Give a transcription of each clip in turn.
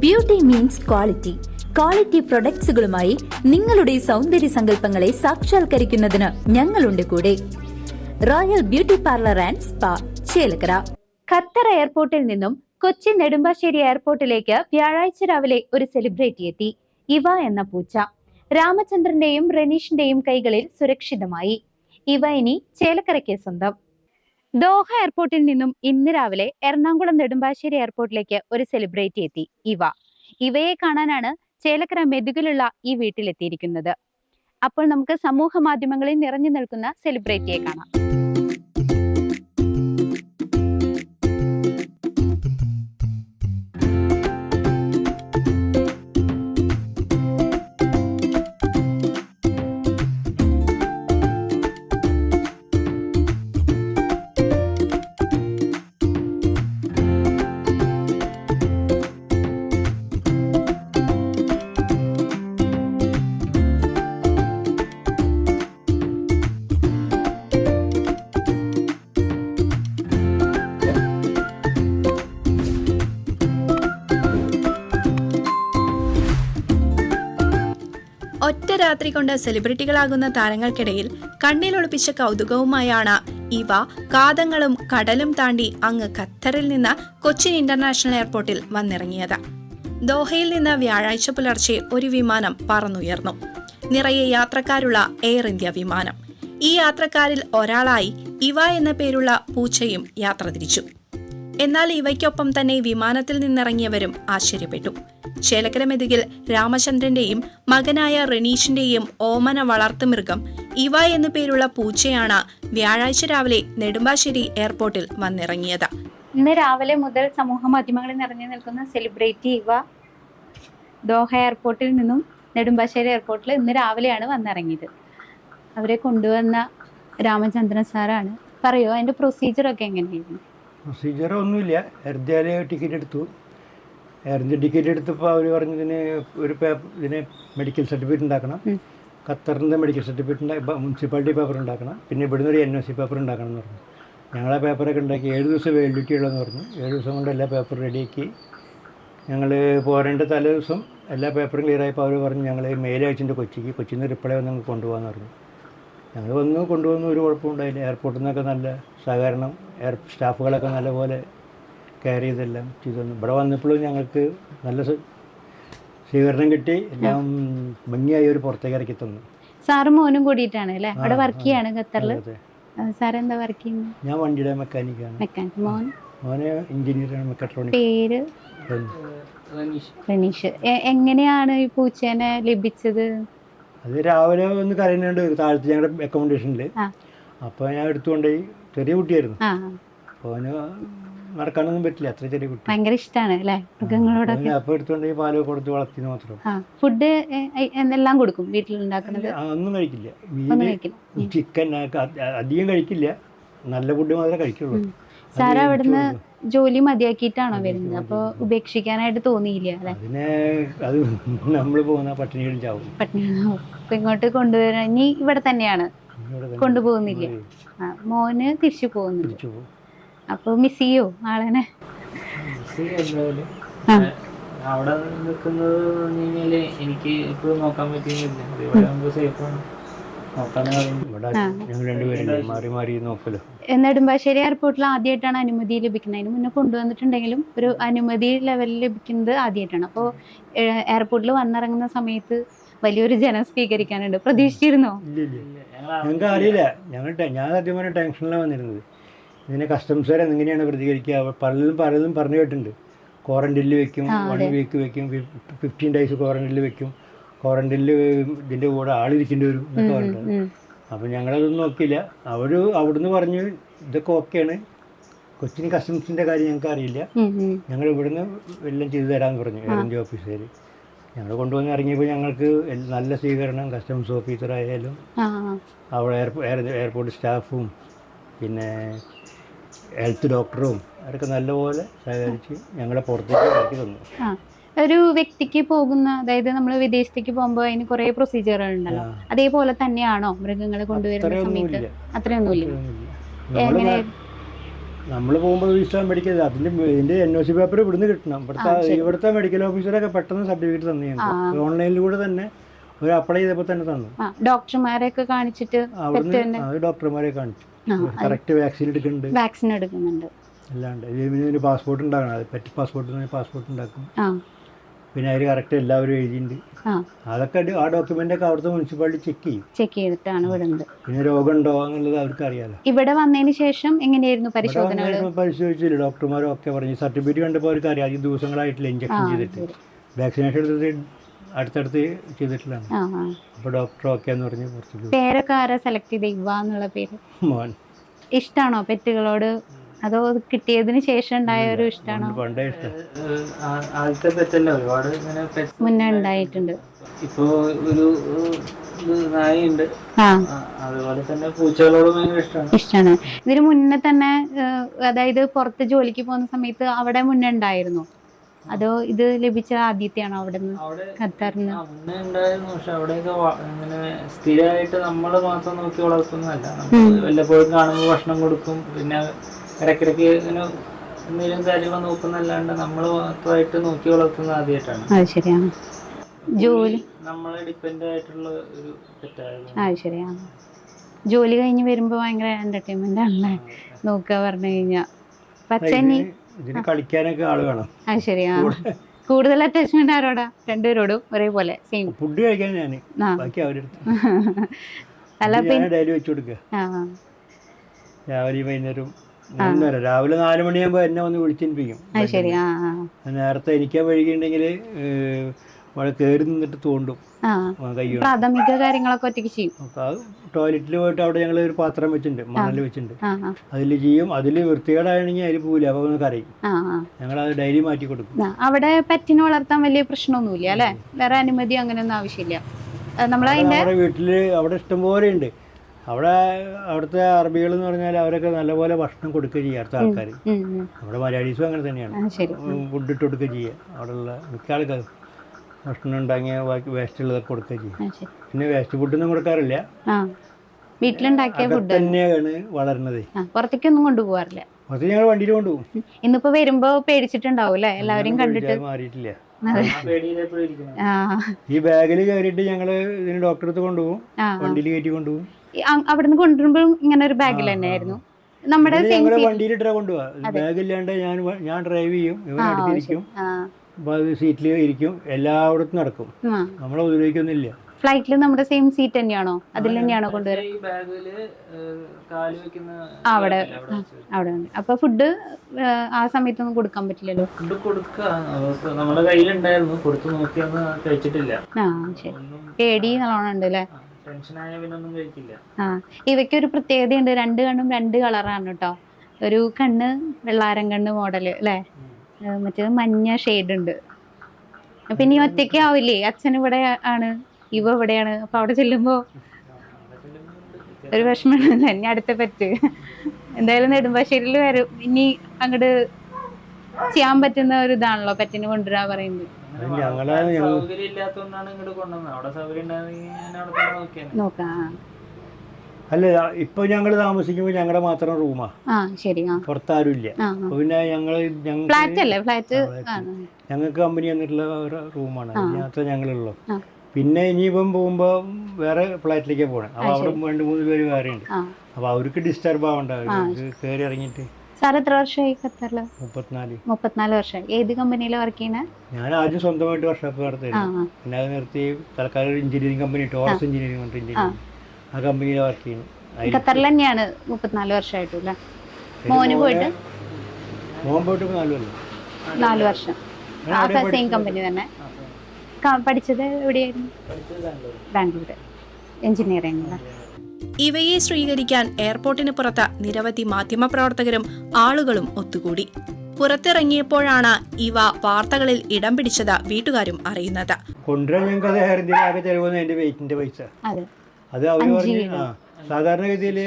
Beauty means quality quality പ്രൊഡക്ട്സുകളുമായി നിങ്ങളുടെ സൗന്ദര്യ സങ്കല്പങ്ങളെ സാക്ഷാത്കരിക്കുന്നതിന് ഞങ്ങളുണ്ട് കൂടെ. Royal beauty parlour and spa Chelakkara. Qatar എയർപോർട്ടിൽ നിന്നും കൊച്ചി നെടുമ്പാശ്ശേരി എയർപോർട്ടിലേക്ക് വ്യാഴാഴ്ച രാവിലെ ഒരു സെലിബ്രിറ്റി എത്തി. ഇവ എന്ന പൂച്ച. രാമചന്ദ്രന്റെയും റനീഷിന്റെയും കൈകളിൽ സുരക്ഷിതമായി. ഇവ ഇനി ചേലക്കരയ്ക്ക് സ്വന്തം. ദോഹ എയർപോർട്ടിൽ നിന്നും ഇന്ന് രാവിലെ എറണാകുളം നെടുമ്പാശ്ശേരി എയർപോർട്ടിലേക്ക് ഒരു സെലിബ്രിറ്റി എത്തി ഇവ. ഇവയെ കാണാനാണ് ചേലക്കര മെതുകിലുള്ള ഈ വീട്ടിലെത്തിയിരിക്കുന്നത്. അപ്പോൾ നമുക്ക് സമൂഹ മാധ്യമങ്ങളിൽ നിറഞ്ഞു നിൽക്കുന്ന സെലിബ്രിറ്റിയെ കാണാം. രാത്രി കൊണ്ട് സെലിബ്രിറ്റികളാകുന്ന താരങ്ങൾക്കിടയിൽ കണ്ണിലൊളിപ്പിച്ച കൗതുകവുമായാണ് ഇവ. കാതങ്ങളും കടലും താണ്ടി അങ്ങ് ഖത്തറിൽ നിന്ന് കൊച്ചിൻ ഇന്റർനാഷണൽ എയർപോർട്ടിൽ വന്നിറങ്ങിയത്. ദോഹയിൽ നിന്ന് വ്യാഴാഴ്ച പുലർച്ചെ ഒരു വിമാനം പറന്നുയർന്നു. നിറയെ യാത്രക്കാരുള്ള എയർ ഇന്ത്യ വിമാനം. ഈ യാത്രക്കാരിൽ ഒരാളായി ഇവ എന്ന പേരുള്ള പൂച്ചയും യാത്ര തിരിച്ചു. എന്നാൽ ഇവയ്ക്കൊപ്പം തന്നെ വിമാനത്തിൽ നിന്നിറങ്ങിയവരും ആശ്ചര്യപ്പെട്ടു. ചേലക്കര മെതുകിൽ രാമചന്ദ്രന്റെയും മകനായ റെനീഷിന്റെയും ഓമന വളർത്തു മൃഗം ഇവ എന്നു പേരുള്ള പൂച്ചയാണ് വ്യാഴാഴ്ച രാവിലെ നെടുമ്പാശ്ശേരി എയർപോർട്ടിൽ വന്നിറങ്ങിയത്. ഇന്ന് രാവിലെ മുതൽ സമൂഹ മാധ്യമങ്ങളിൽ നിറഞ്ഞു നിൽക്കുന്ന സെലിബ്രിറ്റി ഇവ ദോഹ എയർപോർട്ടിൽ നിന്നും നെടുമ്പാശ്ശേരി എയർപോർട്ടിൽ ഇന്ന് രാവിലെയാണ് വന്നിറങ്ങിയത്. അവരെ കൊണ്ടുവന്ന രാമചന്ദ്രൻ സാറാണ്. പറയോ? പ്രൊസീജിയർ ഒക്കെ എങ്ങനെയായിരുന്നു? പ്രൊസീജിയർ ഒന്നുമില്ല. എർജാൽ ടിക്കറ്റ് എടുത്തു. എർജ ടിക്കറ്റ് എടുത്തപ്പോൾ അവർ പറഞ്ഞു ഇതിന് ഒരു പേപ്പർ ഇതിന് മെഡിക്കൽ സർട്ടിഫിക്കറ്റ് ഉണ്ടാക്കണം. ഖത്തറിന്റെ മെഡിക്കൽ സർട്ടിഫിക്കറ്റ് ഉണ്ടാക്കി മുനിസിപ്പാലിറ്റി പേപ്പർ ഉണ്ടാക്കണം. പിന്നെ ഇവിടുന്ന് ഒരു എൻ ഒ സി പേപ്പർ ഉണ്ടാക്കണം എന്ന് പറഞ്ഞു. ഞങ്ങളെ പേപ്പറൊക്കെ ഉണ്ടാക്കി. ഏഴ് ദിവസം വാലിഡിറ്റി ഉള്ളതെന്ന് പറഞ്ഞു. ഏഴ് ദിവസം കൊണ്ട് എല്ലാ പേപ്പർ റെഡിയാക്കി ഞങ്ങൾ പോരേണ്ട തലേ ദിവസം എല്ലാ പേപ്പറും ക്ലിയർ ആയപ്പോൾ അവർ പറഞ്ഞു ഞങ്ങൾ മെയിൽ അയച്ചിട്ടുണ്ട് കൊച്ചിക്ക്. കൊച്ചിയിൽ നിന്ന് റിപ്ലൈ വന്ന് ഞങ്ങൾ കൊണ്ടുപോകാമെന്ന് പറഞ്ഞു. ഞങ്ങൾ വന്നു കൊണ്ടുപോകുന്ന ഒരു കുഴപ്പമുണ്ടായില്ല എയർപോർട്ടിൽ നിന്നൊക്കെ നല്ല സഹകരണം എയർ സ്റ്റാഫുകളൊക്കെ നല്ലപോലെ കെയർ ചെയ്തെല്ലാം ചെയ്തു തന്നു ഇവിടെ വന്നപ്പോഴും ഞങ്ങൾക്ക് നല്ല സ്വീകരണം കിട്ടി. എല്ലാം ഭംഗിയായി ഒരു പുറത്തേക്ക് ഇറക്കി തന്നു. സാറും മോനും കൂടിയിട്ടാണ് അല്ലേ? അവിടെ വർക്ക് ചെയ്യാണ് ഖത്തറിൽ. സാർ എന്താ വർക്ക് ചെയ്യുന്നത് ഞാൻ വണ്ടിയുടെ മെക്കാനിക്കാണ് മെക്കാനിക് മോൻ? മോനെ എഞ്ചിനീയറാണ് മെക്കട്രോണിക് പേര്? റനീഷ്. എങ്ങനെയാണ് ഈ പൂച്ചേനെ ലഭിച്ചത്? അത് രാവിലെ ഒന്ന് കരയുന്നുണ്ട് താഴത്ത് ഞങ്ങളുടെ അക്കോമഡേഷനിൽ അപ്പോൾ ഞാൻ എടുത്തുകൊണ്ടുപോയി. ചെറിയ കുട്ടിയായിരുന്നു. അവന് നടക്കാനൊന്നും പറ്റില്ല. അത്ര ചെറിയ കുട്ടി. ഭയങ്കര ഇഷ്ടമാണ് അല്ലേ? മൃഗങ്ങളോടൊക്കെ. എടുത്തോണ്ട് ഈ പാൽ കൊടുത്ത് വളർത്തി മാത്രം. ഫുഡ് എന്നെല്ലാം കൊടുക്കും വീട്ടിലുണ്ടാക്കുന്നത്? ഒന്നും കഴിക്കില്ല. മീൻ ചിക്കൻ അധികം കഴിക്കില്ല. നല്ല ഫുഡ് മാത്രമേ കഴിക്കുള്ളൂ. സാർ സാറ് അവിടുന്ന് ജോലി മതിയാക്കിയിട്ടാണോ വരുന്നത്? അപ്പൊ ഉപേക്ഷിക്കാനായിട്ട് തോന്നിയില്ല അല്ലെ? അതിനെ അത് നമ്മൾ പോകുന്ന പട്ടിണികളും ചാവും. പട്ടിണി അപ്പൊ ഇങ്ങോട്ട് കൊണ്ടുവരാൻ ഇനി ഇവിടെ തന്നെയാണ്. കൊണ്ടുപോകുന്നില്ല. മോന് തിരിച്ചു പോകുന്നുണ്ട്. അപ്പൊ മിസ് ചെയ്യോ ആളെന്നെ. അവിടെ നിൽക്കുന്നത് കഴിഞ്ഞാൽ എനിക്ക് ഇപ്പോഴും നോക്കാൻ നോക്കലോ. നെടുമ്പാശ്ശേരി എയർപോർട്ടിൽ ആദ്യമായിട്ടാണ് അനുമതി ലഭിക്കുന്നത്. അതിന് മുന്നേ കൊണ്ടുവന്നിട്ടുണ്ടെങ്കിലും ഒരു അനുമതി ലെവലിൽ ലഭിക്കുന്നത് ആദ്യമായിട്ടാണ് അപ്പോൾ എയർപോർട്ടിൽ വന്നിറങ്ങുന്ന സമയത്ത് വലിയൊരു ജനം സ്വീകരിക്കാനുണ്ട്. പ്രതീക്ഷിച്ചിരുന്നോ? ഞങ്ങൾക്ക് അറിയില്ല. ഞങ്ങൾ ഞാൻ സത്യം പറഞ്ഞ ടെൻഷനിലാണ് വന്നിരുന്നത്. ഇതിനെ കസ്റ്റംസുകാർ എങ്ങനെയാണ് പ്രതികരിക്കുക? പലതും പലതും പറഞ്ഞു കേട്ടിട്ടുണ്ട്. ക്വാറന്റീനിൽ വെക്കും വൺ വീക്ക് വെക്കും ഫിഫ്റ്റീൻ ഡേയ്സ് ക്വാറന്റീനിൽ വെക്കും. ക്വാറന്റീനിൽ ഇതിന്റെ കൂടെ ആളിരിക്കേണ്ടി വരും എന്നൊക്കെ പറഞ്ഞിട്ടുണ്ട്. അപ്പം ഞങ്ങളതൊന്നും നോക്കിയില്ല. അവർ അവിടുന്ന് പറഞ്ഞു ഇതൊക്കെ ഓക്കെയാണ് കൊച്ചിൻ കസ്റ്റംസിന്റെ കാര്യം ഞങ്ങൾക്ക് അറിയില്ല. ഞങ്ങൾ ഇവിടുന്ന് എല്ലാം ചെയ്തു തരാമെന്ന് പറഞ്ഞു. എയർ ഇന്ത്യ ഓഫീസുകാർ ഞങ്ങൾ കൊണ്ടുവന്ന് ഇറങ്ങിയപ്പോൾ ഞങ്ങൾക്ക് നല്ല സ്വീകരണം കസ്റ്റംസ് ഓഫീസറായാലും അവിടെ എയർപോർട്ട് സ്റ്റാഫും പിന്നെ ഹെൽത്ത് ഡോക്ടറും അവരൊക്കെ നല്ലപോലെ സഹകരിച്ച് ഞങ്ങളെ പുറത്തേക്ക് ഇറക്കി തന്നു. ഒരു വ്യക്തിക്ക് പോകുന്ന അതായത് നമ്മൾ വിദേശത്തേക്ക് പോകുമ്പോൾ അതിന് കുറെ പ്രൊസീജിയറുകൾ ഉണ്ടല്ലോ. അതേപോലെ തന്നെയാണോ മൃഗങ്ങളെ കൊണ്ടുവരുന്ന സമയത്ത്? അത്രയൊന്നുമില്ല. എങ്ങനെ? നമ്മൾ പോകുമ്പോൾ രജിസ്റ്റർ മെഡിക്കൽ അതിന്റെ ഇതിന്റെ എൻ ഒ സി പേപ്പർ ഇവിടുന്ന് കിട്ടണം. ഇവിടുത്തെ ഇവിടുത്തെ മെഡിക്കൽ ഓഫീസറൊക്കെ പെട്ടെന്ന് സർട്ടിഫിക്കറ്റ് തന്നെ ഞങ്ങൾക്ക്. ഓൺലൈനിലൂടെ തന്നെ ഒരു അപ്ലൈ ചെയ്തപ്പോൾ തന്നെ തന്നു. ഡോക്ടർമാരെയൊക്കെ കാണിച്ചിട്ട് അവിടുന്ന് ഡോക്ടർമാരെ കാണിച്ചു. കറക്റ്റ് വാക്സിൻ എടുക്കുന്നുണ്ട്. വാക്സിൻ എടുക്കുന്നുണ്ട്. അല്ലാണ്ട് പാസ്പോർട്ട് ഉണ്ടാകണം പറ്റി പാസ്പോർട്ട് പാസ്പോർട്ട് ഉണ്ടാക്കും. പിന്നെ അവർ കറക്റ്റ് എല്ലാവരും എഴുതിയിട്ടുണ്ട്. ആ. അതൊക്കെ ആ ഡോക്യുമെന്റ് ഒക്കെ അവിടുത്തെ മുനിസിപ്പാലിറ്റി ചെക്ക് ചെയ്യും. ചെക്ക് ചെയ്തിട്ടാണ് വിടുന്നത്. പിന്നെ രോഗമുണ്ടോ എന്നുള്ളത് അവർക്ക് അറിയാലോ. ഇവിടെ വന്നതിന് ശേഷം എങ്ങനെയായിരുന്നു പരിശോധന പരിശോധിച്ചില്ല. ഡോക്ടർമാരും ഒക്കെ പറഞ്ഞു. സർട്ടിഫിക്കറ്റ് കണ്ടപ്പോൾ അവർക്ക് അറിയാം. ഈ ദിവസങ്ങളായിട്ടില്ല ഇഞ്ചക്ഷൻ ചെയ്തിട്ട്. വാക്സിനേഷൻ എടുത്തിട്ട് അടുത്തടുത്ത് ആ അപ്പോൾ ഡോക്ടർ ഓക്കെ എന്ന് പറഞ്ഞു കുറച്ച് പേരൊക്കെ ആരാ സെലക്ട് ചെയ്ത? ഇവ എന്നുള്ള പേര്? മോൻ. ഇഷ്ടാണോ പെറ്റുകളോട്? അതോ കിട്ടിയതിന് ശേഷം ഉണ്ടായ ഒരു ഇഷ്ടമാണോ പണ്ടേ ഇഷ്ടം. ആദ്യത്തെ പെറ്റല്ല ഒരുപാട് ഇങ്ങനെ pets മുന്നേ ഉണ്ടായിട്ടുണ്ട്. ഇപ്പൊ ഒരു ആ. ആ, അതുപോലെ തന്നെ പൂച്ചകളോട് ഭയങ്കര ഇഷ്ടമാണ് ഇഷ്ടമാണ് ഇതിന് മുന്നേ തന്നെ ഏഹ്, അതായത് പുറത്ത് ജോലിക്ക് പോകുന്ന സമയത്ത് അവിടെ മുന്നേ ഉണ്ടായിരുന്നു? അതോ ഇത് ലഭിച്ച ആദ്യത്തെയാണോ അവിടെ നിന്ന് അവിടെ ആ, മുന്നേ ഉണ്ടായിരുന്നു. പക്ഷെ അവിടെയൊക്കെ വ- ഇങ്ങനെ സ്ഥിരമായിട്ട് നമ്മൾ മാത്രം നോക്കി വളർത്തുന്നതല്ല. നമ്മൾ വല്ലപ്പോഴും കാണുമ്പോൾ ഭക്ഷണം കൊടുക്കും. പിന്നെ ഇടയ്ക്കിടയ്ക്ക് ഇങ്ങനെ എന്തെങ്കിലും കാര്യങ്ങൾ നോക്കുന്നല്ലാണ്ട് നമ്മൾ മാത്രമായിട്ട് നോക്കി വളർത്തുന്നത് ആദ്യമായിട്ടാണ്. അത് ശരിയാണ്. ജോലി. നമ്മളെ ഡിപ്പെൻഡ് ആയിട്ടുള്ള ഒരു പെറ്റായിരുന്നു അത് ശരിയാണ്. ജോലി കഴിഞ്ഞ് വരുമ്പോൾ ഭയങ്കര എന്റർടൈൻമെന്റ് ആണല്ലേ? നോക്കുക പറഞ്ഞു കഴിഞ്ഞാൽ പച്ചനി ഇതിന് കളിക്കാനൊക്കെ ആൾ വേണം. അത് ശരിയാണ്. കൂടുതൽ അറ്റാച്ച്മെന്റ് ആരോടാ? രണ്ടുപേരോടും ഒരേപോലെ സെയിം ഫുഡ് കഴിക്കാൻ ഞാൻ ആ. ബാക്കി അവരെടുത്ത്. അല്ല പിന്നെ ഡെയിലി വെച്ചു കൊടുക്കുക ആ. രാവിലെ വൈകുന്നേരം രാവിലെ നാല് മണിയാകുമ്പോ എന്നെ വന്ന് വിളിച്ചിരിപ്പിക്കും നേരത്തെ എനിക്കാ വളരെ കയറി നിന്നിട്ട് തോണ്ടും പ്രാഥമിക കാര്യങ്ങളൊക്കെ ഒറ്റയ്ക്ക് ചെയ്യും. ടോയ്ലറ്റിൽ പോയിട്ട് അവിടെ ഞങ്ങൾ ഒരു പാത്രം വെച്ചിട്ടുണ്ട് മണൽ വെച്ചിട്ടുണ്ട്. അതിൽ ചെയ്യും. അതിൽ വൃത്തികേടാണെങ്കിൽ അതിൽ പോവില്ല അപ്പൊ കറിയും ഞങ്ങൾ അത് ഡെയിലി മാറ്റി കൊടുക്കും. അവിടെ പെറ്റിനെ വളർത്താൻ വലിയ പ്രശ്നമൊന്നുമില്ല അല്ലെ? വേറെ അനുമതി അങ്ങനെയൊന്നും ആവശ്യമില്ല. നമ്മളതിന്റെ വീട്ടിൽ അവിടെ ഇഷ്ടംപോലെ ഉണ്ട്. അവിടെ അവിടുത്തെ അറബികൾ എന്ന് പറഞ്ഞാൽ അവരൊക്കെ നല്ലപോലെ ഭക്ഷണം കൊടുക്കുക ചെയ്യുക അടുത്ത ആൾക്കാർ. നമ്മുടെ മലയാളീസും അങ്ങനെ തന്നെയാണ്. ഫുഡ് ഇട്ട് കൊടുക്കുക ചെയ്യുക അവിടെയുള്ള മിക്ക ആൾക്കാർ ഭക്ഷണം ഉണ്ടാക്കിയ ബാക്കി വേസ്റ്റ് ഉള്ളതൊക്കെ കൊടുക്കുക ചെയ്യും. പിന്നെ വേസ്റ്റ് ഫുഡൊന്നും കൊടുക്കാറില്ല. ആ. വീട്ടിലുണ്ടാക്കിയ ഫുഡ് തന്നെയാണ് വളരുന്നത് പുറത്തേക്കൊന്നും കൊണ്ടുപോകാറില്ല. അത് ഞങ്ങൾ വണ്ടിയിൽ കൊണ്ടുപോകും. ഇന്നിപ്പോ വരുമ്പോ പേടിച്ചിട്ടുണ്ടാവും അല്ലേ? എല്ലാവരും കണ്ടിട്ട്. മാറിയിട്ടില്ല. ഈ ബാഗിൽ കയറിയിട്ട് ഞങ്ങൾ ഇതിന് ഡോക്ടറെ അടുത്ത് കൊണ്ടുപോകും. വണ്ടിയിൽ കയറ്റി കൊണ്ടുപോകും. അവിടുന്ന് കൊണ്ടുവരുമ്പോഴും ഇങ്ങനെ ഒരു ബാഗിൽ തന്നെയായിരുന്നു. നമ്മുടെ വണ്ടിയിലിട്ടാ കൊണ്ടുപോവാ. ബാഗില്ലാണ്ട് ഞാൻ ഞാൻ ഡ്രൈവ് ചെയ്യും. അത് സീറ്റിൽ ഇരിക്കും. എല്ലായിടത്തും നടക്കും. നമ്മളെ ഉപദ്രവിക്കൊന്നുമില്ല ഫ്ലൈറ്റിൽ നമ്മുടെ സെയിം സീറ്റ് തന്നെയാണോ? അതിൽ തന്നെയാണോ കൊണ്ടുവരുന്നത് ഈ ബാഗിൽ കാൽ വെക്കുന്ന അവിടെ. അവിടെ. ഉണ്ട്. അപ്പൊ ഫുഡ് ആ സമയത്തൊന്നും കൊടുക്കാൻ പറ്റില്ലല്ലോ? ഫുഡ് നമ്മുടെ കയ്യിലുണ്ടായിരുന്നു. കൊടുത്തു നോക്കിയൊന്നും കഴിച്ചിട്ടില്ല. ആ ശരി. പേടി നല്ലോണം ഉണ്ട് അല്ലേ ആ ഇവയ്ക്ക് ഒരു പ്രത്യേകതയുണ്ട്. രണ്ട് കണ്ണും രണ്ട് കളറാണ് കേട്ടോ ഒരു കണ്ണ് വെള്ളാരം കണ്ണ് മോഡൽ അല്ലേ? മറ്റേത് മഞ്ഞ ഷെയ്ഡ് ഉണ്ട് പിന്നെ ഇനി ഒറ്റയ്ക്ക് ആവില്ലേ? അച്ഛൻ ഇവിടെ ആണ് ഇവ ഇവിടെയാണ്. അപ്പൊ അവിടെ ചെല്ലുമ്പോ ഒരു വിഷമമാണ് ഇനി അടുത്ത പറ്റ്. എന്തായാലും നെടുമ്പാശ്ശേരിയിൽ വരും. ഇനി അങ്ങോട്ട് ചെയ്യാൻ പറ്റുന്ന ഒരു ഇതാണല്ലോ പെറ്റിന് കൊണ്ടുവരാ പറയുന്നത്. ഞങ്ങളെ ഞങ്ങൾ സൗകര്യം ഇല്ലാത്തതുകൊണ്ടാണ് ഇങ്ങോട്ട് കൊണ്ടുവന്നത്. അവിടെ സൗകര്യം ഉണ്ടായിരുന്നെങ്കിൽ നോക്കാം. അല്ല ഇപ്പൊ ഞങ്ങൾ താമസിക്കുമ്പോൾ ഞങ്ങളുടെ മാത്രം റൂമാ. ആ ആ. പുറത്താരും ഇല്ല ആ. അപ്പൊ പിന്നെ ഞങ്ങൾ ഫ്ലാറ്റ് അല്ലേ? ഫ്ലാറ്റ്? ആ, ഞങ്ങൾക്ക് കമ്പനി തന്നിട്ടുള്ള റൂമാണ്. അതിനകത്ത് ഞങ്ങളുള്ളൂ. പിന്നെ ഇനിയിപ്പം പോകുമ്പോൾ വേറെ ഫ്ലാറ്റിലേക്കാണ് പോകണം അപ്പോൾ അവിടെ രണ്ട് മൂന്ന് പേര് വേറെ ഉണ്ട് അപ്പൊ അപ്പോൾ അവർക്ക് ഡിസ്റ്റർബ് ആവണ്ട. കേറി കയറി ഇറങ്ങിയിട്ട് സാർ എത്ര വർഷമായി ഖത്തറിൽ? മുപ്പത്തിനാല്. മുപ്പത്തിനാല് വർഷമായി ഏത് കമ്പനിയിലാണ് വർക്ക് ചെയ്യുന്നത് ഞാൻ ആദ്യം സ്വന്തമായിട്ട് വർക്ക്ഷോപ്പ് ആ നടത്തിയിരുന്നു പിന്നെ അത് നിർത്തി തൽക്കാലം ഒരു എഞ്ചിനീയറിംഗ് കമ്പനി ടോറസ് എഞ്ചിനീയറിംഗ് പറഞ്ഞിട്ട് എഞ്ചിനീയറിംഗ് ആ. കമ്പനിയിൽ വർക്ക് ചെയ്യുന്നു ഖത്തറിൽ തന്നെയാണ് മുപ്പത്തിനാല് വർഷമായിട്ടും അല്ലേ? മോന് പോയിട്ട്? മോൻ പോയിട്ട് നാല് കൊല്ലം. നാല് വർഷം. ആ സെയിം കമ്പനി തന്നെ. പഠിച്ചത് എവിടെയായിരുന്നു? ബാംഗ്ലൂർ എഞ്ചിനീയറിംഗ് ഇവയെ സ്വീകരിക്കാൻ എയർപോർട്ടിന് പുറത്ത് നിരവധി മാധ്യമപ്രവർത്തകരും ആളുകളും ഒത്തുകൂടി. പുറത്തിറങ്ങിയപ്പോഴാണ് ഇവ വാർത്തകളിൽ ഇടം പിടിച്ചത് വീട്ടുകാരും അറിയുന്നത്. കൊണ്ടുവരാൻ ഞങ്ങൾക്ക് എയർ ഇന്ത്യയിൽ ആകെ ചിലവെന്ന് എന്റെ വെയിറ്റിന്റെ പൈസ. അതെ. അത് അവർ പറഞ്ഞു ആ സാധാരണഗതിയിൽ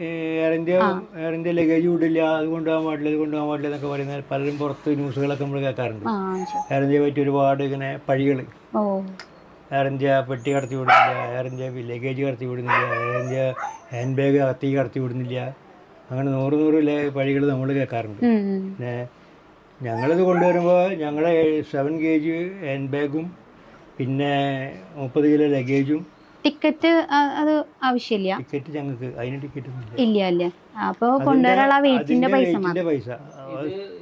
Air India Air India luggage വിടില്ല അത് കൊണ്ടുപോകാൻ പാടില്ല ഇത് കൊണ്ടുപോകാൻ പാടില്ല എന്നൊക്കെ പറയുന്ന പലരും പുറത്ത് ന്യൂസുകളൊക്കെ നമ്മൾ കേൾക്കാറുണ്ട്. ഇന്ത്യയെ പറ്റി ഒരുപാട് ഇങ്ങനെ പഴികൾ ഓ. എയർ ഇന്ത്യ പെട്ടി കടത്തി വിടുന്നില്ല എയർ ഇന്ത്യ ലഗേജ് കടത്തി വിടുന്നില്ല എയർ ഇന്ത്യ ഹാൻഡ് ബാഗ് കത്തി കടത്തി വിടുന്നില്ല. അങ്ങനെ നൂറ് നൂറ് പഴികൾ നമ്മൾ കേൾക്കാറുണ്ട്. പിന്നെ ഞങ്ങളിത് കൊണ്ടുവരുമ്പോൾ ഞങ്ങളുടെ സെവൻ കെ ജി ഹാൻഡ് ബാഗും പിന്നെ മുപ്പത് കിലോ ലഗേജും ടിക്കറ്റ് അത് ആവശ്യമില്ല. ടിക്കറ്റ് ഞങ്ങൾക്ക് അതിന് ടിക്കറ്റ് ഇല്ല. അല്ലേ അപ്പോൾ കൊണ്ടുവരാനുള്ള വെയിറ്റിന്റെ പൈസ പൈസ.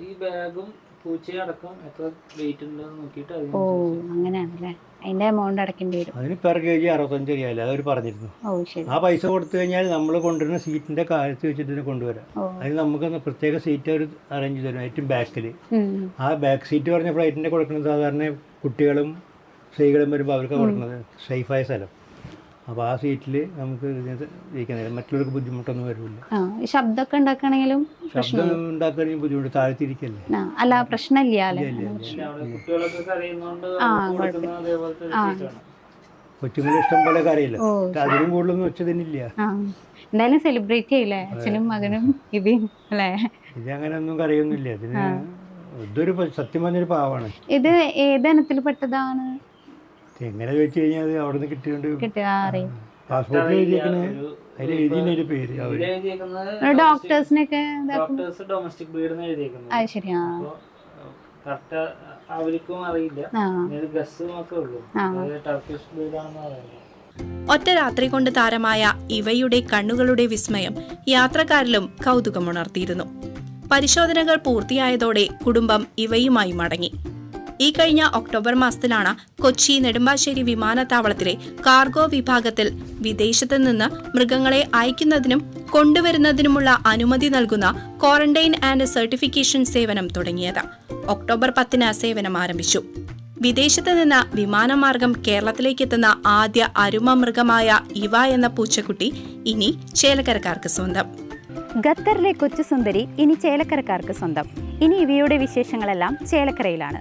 ഈ ബാഗും പൂച്ചയടക്കം എത്ര വെയിറ്റ് ഉണ്ടെന്ന് നോക്കിയിട്ട് ഓ അതിനനുസരിച്ച് അങ്ങനെയാണല്ലേ? അതിന്റെ എമൗണ്ട് അടക്കേണ്ടി വരും. അതിന് പെർ കെ ജി അറുപത്തഞ്ച് റിയാൽ അവർ പറഞ്ഞിരുന്നു. ഓ ശരി. ആ പൈസ കൊടുത്തു കഴിഞ്ഞാൽ നമ്മൾ കൊണ്ടുവരുന്ന സീറ്റിന്റെ കാലത്ത് വെച്ചിട്ട് ഇതിനെ കൊണ്ടുവരാം. ഓ. അതിന് നമുക്ക് പ്രത്യേക സീറ്റ് അവർ അറേഞ്ച് തരും ഏറ്റവും ബാക്കിൽ ഉം. ആ ബാക്ക് സീറ്റ് പറഞ്ഞ ഫ്ലൈറ്റിന്റെ കൊടുക്കുന്നത് സാധാരണ കുട്ടികളും സ്ത്രീകളും വരുമ്പോൾ അവർക്ക് കൊടുക്കുന്നത് സേഫായ സ്ഥലം. അപ്പോൾ ആ സീറ്റിൽ നമുക്ക് നേരം മറ്റുള്ളവർക്ക് ബുദ്ധിമുട്ടൊന്നും വരില്ല. ആ ഈ ശബ്ദമൊക്കെ ഉണ്ടാക്കണെങ്കിലും ശബ്ദം ഉണ്ടാക്കാൻ ബുദ്ധിമുട്ട് താഴ്ത്തിരിക്കല്ലേ അല്ല പ്രശ്നമില്ല കൊച്ചുങ്ങളെ ഇഷ്ടം പോലെ കറിയില്ല അതിലും കൂടുതലൊന്നും വെച്ചതിനില്ല ആ. എന്തായാലും സെലിബ്രേറ്റ് ചെയ്യില്ലേ അച്ഛനും മകനും ഇബിയും അല്ലേ? ഇത് അങ്ങനെ ഒന്നും കറിയൊന്നുമില്ല ഇതിന് ഇതൊരു സത്യം പറഞ്ഞൊരു പാവാണ്. ഇത് ഏത് ഇനത്തിൽ പെട്ടതാണ്? എങ്ങനെ വെച്ച് കഴിഞ്ഞാൽ അത് അവിടെ നിന്ന് കിട്ടിയോണ്ട് പാസ്പോർട്ടിൽ എഴുതിയേക്കണ. അതിൽ പേര് ഡോക്ടേഴ്സിനൊക്കെ ഡോക്ടേഴ്സ് ഡൊമസ്റ്റിക് ബ്രീഡ് എഴുതിയേക്കുന്നത് കറക്റ്റ് അവർക്കും അറിയില്ല. ഗസ് മാത്രമേ ഉള്ളൂ. ടർക്കിഷ് പറയുന്നത്. ഒറ്റ രാത്രി കൊണ്ട് താരമായ ഇവയുടെ കണ്ണുകളുടെ വിസ്മയം യാത്രക്കാരിലും കൗതുകമുണർത്തിയിരുന്നു. പരിശോധനകൾ പൂർത്തിയായതോടെ കുടുംബം ഇവയുമായി മടങ്ങി. ഈ കഴിഞ്ഞ ഒക്ടോബർ മാസത്തിലാണ് കൊച്ചി നെടുമ്പാശ്ശേരി വിമാനത്താവളത്തിലെ കാർഗോ വിഭാഗത്തിൽ വിദേശത്ത് നിന്ന് മൃഗങ്ങളെ അയക്കുന്നതിനും കൊണ്ടുവരുന്നതിനുമുള്ള അനുമതി നൽകുന്ന ക്വാറന്റൈൻ ആൻഡ് സർട്ടിഫിക്കേഷൻ സേവനം തുടങ്ങിയത്. ഒക്ടോബർ പത്തിന് സേവനം ആരംഭിച്ചു. വിദേശത്ത് നിന്ന് വിമാനമാർഗം കേരളത്തിലേക്ക് എത്തുന്ന ആദ്യ അരുമ മൃഗമായ ഇവ എന്ന പൂച്ചക്കുട്ടി ഇനി ചേലക്കരക്കാർക്ക് സ്വന്തം. ഖത്തറിലെ കൊച്ചു സുന്ദരി ഇനി ചേലക്കരക്കാർക്ക് സ്വന്തം. ഇനി ഇവയുടെ വിശേഷങ്ങളെല്ലാം ചേലക്കരയിലാണ്.